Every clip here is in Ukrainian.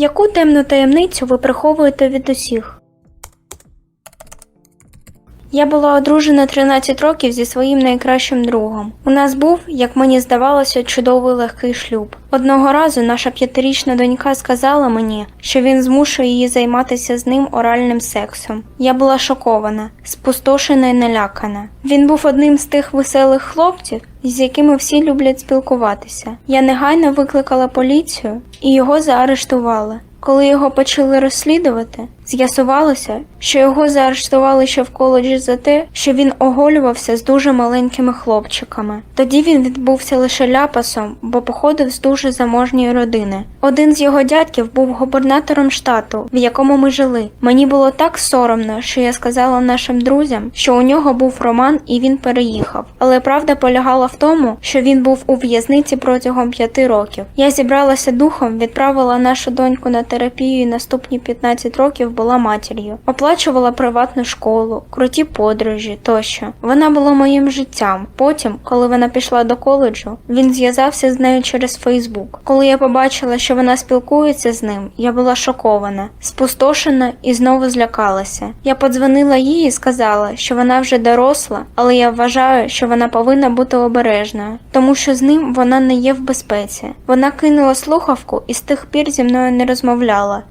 Яку темну таємницю ви приховуєте від усіх? Я була одружена 13 років зі своїм найкращим другом. У нас був, як мені здавалося, чудовий легкий шлюб. Одного разу наша п'ятирічна донька сказала мені, що він змушує її займатися з ним оральним сексом. Я була шокована, спустошена і налякана. Він був одним з тих веселих хлопців, з якими всі люблять спілкуватися. Я негайно викликала поліцію і його заарештували. Коли його почали розслідувати, з'ясувалося, що його заарештували ще в коледжі за те, що він оголювався з дуже маленькими хлопчиками. Тоді він відбувся лише ляпасом, бо походив з дуже заможньої родини. Один з його дядьків був губернатором штату, в якому ми жили. Мені було так соромно, що я сказала нашим друзям, що у нього був роман і він переїхав. Але правда полягала в тому, що він був у в'язниці протягом п'яти років. Я зібралася духом, відправила нашу доньку на терапію наступні 15 років була матір'ю. Оплачувала приватну школу, круті подорожі тощо. Вона була моїм життям. Потім, коли вона пішла до коледжу, він зв'язався з нею через Фейсбук. Коли я побачила, що вона спілкується з ним, я була шокована, спустошена і знову злякалася. Я подзвонила їй і сказала, що вона вже доросла, але я вважаю, що вона повинна бути обережною, тому що з ним вона не є в безпеці. Вона кинула слухавку і з тих пір зі мною не розмовляла.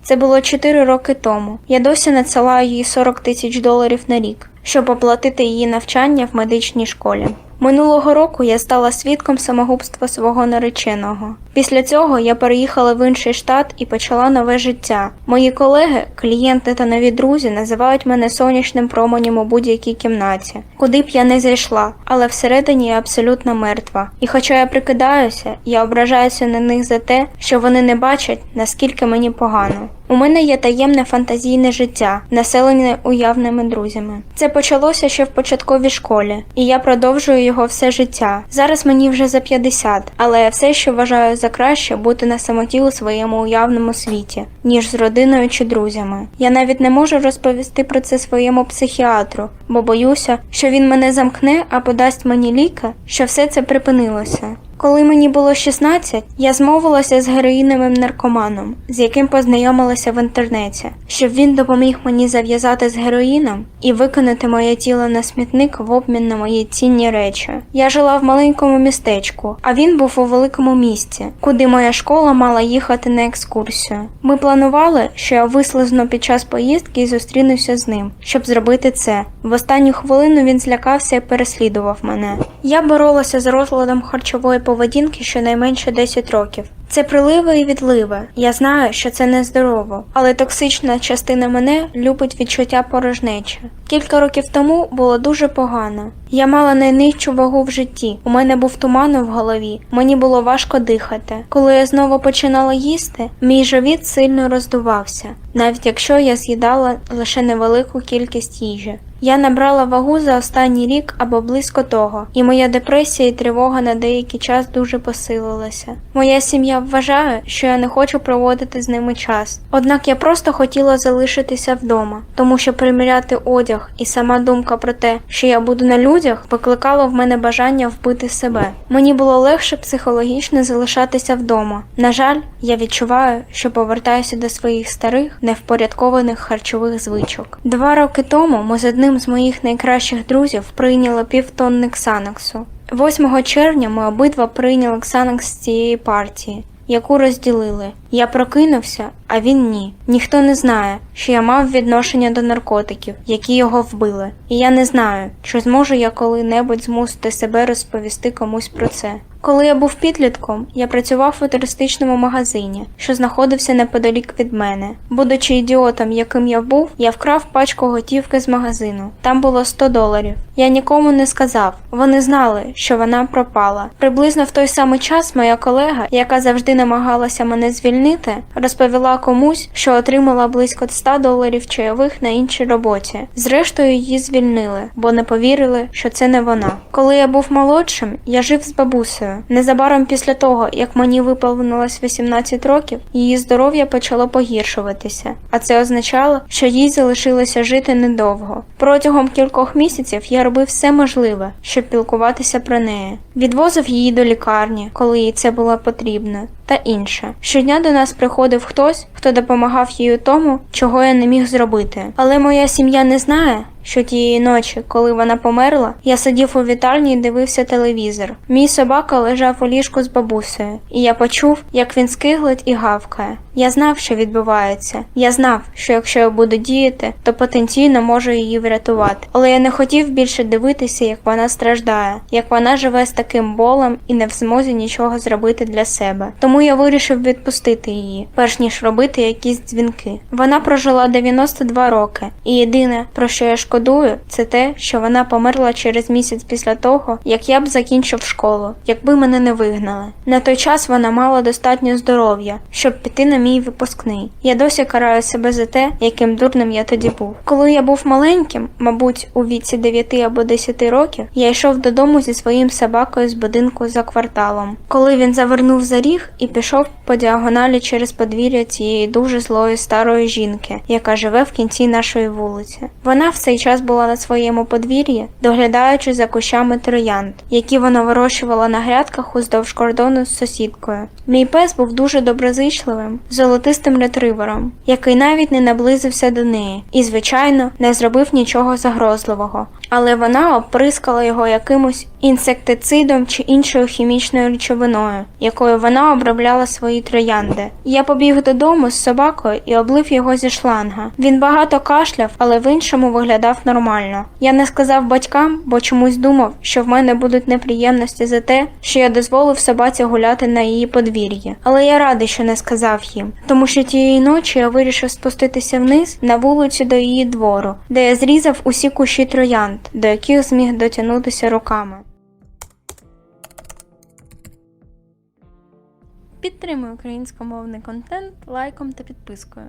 Це було 4 роки тому. Я досі надсилаю їй 40 тисяч доларів на рік, щоб оплатити її навчання в медичній школі. Минулого року я стала свідком самогубства свого нареченого. Після цього я переїхала в інший штат і почала нове життя. Мої колеги, клієнти та нові друзі називають мене сонячним променем у будь-якій кімнаті, куди б я не зайшла, але всередині я абсолютно мертва. І хоча я прикидаюся, я ображаюся на них за те, що вони не бачать, наскільки мені погано. У мене є таємне фантазійне життя, населене уявними друзями. Це почалося ще в початковій школі, і я продовжую його все життя. Зараз мені вже за 50, але я все ще вважаю за краще бути на самоті у своєму уявному світі, ніж з родиною чи друзями. Я навіть не можу розповісти про це своєму психіатру, бо боюся, що він мене замкне або дасть мені ліки, що все це припинилося. Коли мені було 16, я змовилася з героїновим наркоманом, з яким познайомилася в інтернеті, щоб він допоміг мені зав'язати з героїном і виконати моє тіло на смітник в обмін на мої цінні речі. Я жила в маленькому містечку, а він був у великому місті, куди моя школа мала їхати на екскурсію. Ми планували, що я вислизну під час поїздки і зустрінуся з ним, щоб зробити це. В останню хвилину він злякався і переслідував мене. Я боролася з розладом харчової поведінки щонайменше 10 років. Це приливи і відливи. Я знаю, що це нездорово, але токсична частина мене любить відчуття порожнечі. Кілька років тому було дуже погано. Я мала найнижчу вагу в житті. У мене був туман в голові, мені було важко дихати. Коли я знову починала їсти, мій живіт сильно роздувався, навіть якщо я з'їдала лише невелику кількість їжі. Я набрала вагу за останній рік або близько того, і моя депресія і тривога на деякий час дуже посилилася. Моя сім'я вважає, що я не хочу проводити з ними час. Однак я просто хотіла залишитися вдома, тому що приміряти одяг і сама думка про те, що я буду на людях, викликала в мене бажання вбити себе. Мені було легше психологічно залишатися вдома. На жаль, я відчуваю, що повертаюся до своїх старих невпорядкованих харчових звичок. Два роки тому ми з одним з моїх найкращих друзів прийняли півтонни ксанаксу. 8 червня ми обидва прийняли ксанакс з цієї партії, яку розділили. Я прокинувся, а він ні. Ніхто не знає, що я мав відношення до наркотиків, які його вбили. І я не знаю, чи зможу я коли-небудь змусити себе розповісти комусь про це. Коли я був підлітком, я працював у туристичному магазині, що знаходився неподалік від мене. Будучи ідіотом, яким я був, я вкрав пачку готівки з магазину. Там було 100 доларів. Я нікому не сказав. Вони знали, що вона пропала. Приблизно в той самий час моя колега, яка завжди намагалася мене звільнити, розповіла комусь, що отримала близько 100 доларів чайових на іншій роботі. Зрештою, її звільнили, бо не повірили, що це не вона. Коли я був молодшим, я жив з бабусею. Незабаром після того, як мені виповнилось 18 років, її здоров'я почало погіршуватися, а це означало, що їй залишилося жити недовго. Протягом кількох місяців я робив все можливе, щоб пілкуватися про неї. Відвозив її до лікарні, коли їй це було потрібно. та інше. Щодня до нас приходив хтось, хто допомагав їй у тому, чого я не міг зробити. Але моя сім'я не знає, що тієї ночі, коли вона померла, я сидів у вітальні і дивився телевізор. Мій собака лежав у ліжку з бабусею, і я почув, як він скиглить і гавкає. Я знав, що відбувається. Я знав, що якщо я буду діяти, то потенційно можу її врятувати. Але я не хотів більше дивитися, як вона страждає, як вона живе з таким болем і не в змозі нічого зробити для себе. Тому я вирішив відпустити її, перш ніж робити якісь дзвінки. Вона прожила 92 роки, і єдине, про що я шкодую, це те, що вона померла через місяць після того, як я б закінчив школу, якби мене не вигнали. На той час вона мала достатньо здоров'я, щоб піти на мій випускний. Я досі караю себе за те, яким дурним я тоді був. Коли я був маленьким, мабуть, у віці 9 або 10 років, я йшов додому зі своїм собакою з будинку за кварталом. Коли він завернув за ріг і пішов по діагоналі через подвір'я цієї дуже злої старої жінки, яка живе в кінці нашої вулиці. Вона в цей час була на своєму подвір'ї, доглядаючи за кущами троянд, які вона вирощувала на грядках уздовж кордону з сусідкою. Мій пес був дуже доброзичливим, золотистим ретривером, який навіть не наблизився до неї і, звичайно, не зробив нічого загрозливого. Але вона обприскала його якимось інсектицидом чи іншою хімічною речовиною, якою вона обробляла свої троянди. Я побіг додому з собакою і облив його зі шланга. Він багато кашляв, але в іншому виглядав нормально. Я не сказав батькам, бо чомусь думав, що в мене будуть неприємності за те, що я дозволив собаці гуляти на її подвір'ї. Але я радий, що не сказав їм, тому що тієї ночі я вирішив спуститися вниз на вулицю до її двору, де я зрізав усі кущі троянд, до яких зміг дотягнутися руками. Підтримуй українськомовний контент лайком та підпискою.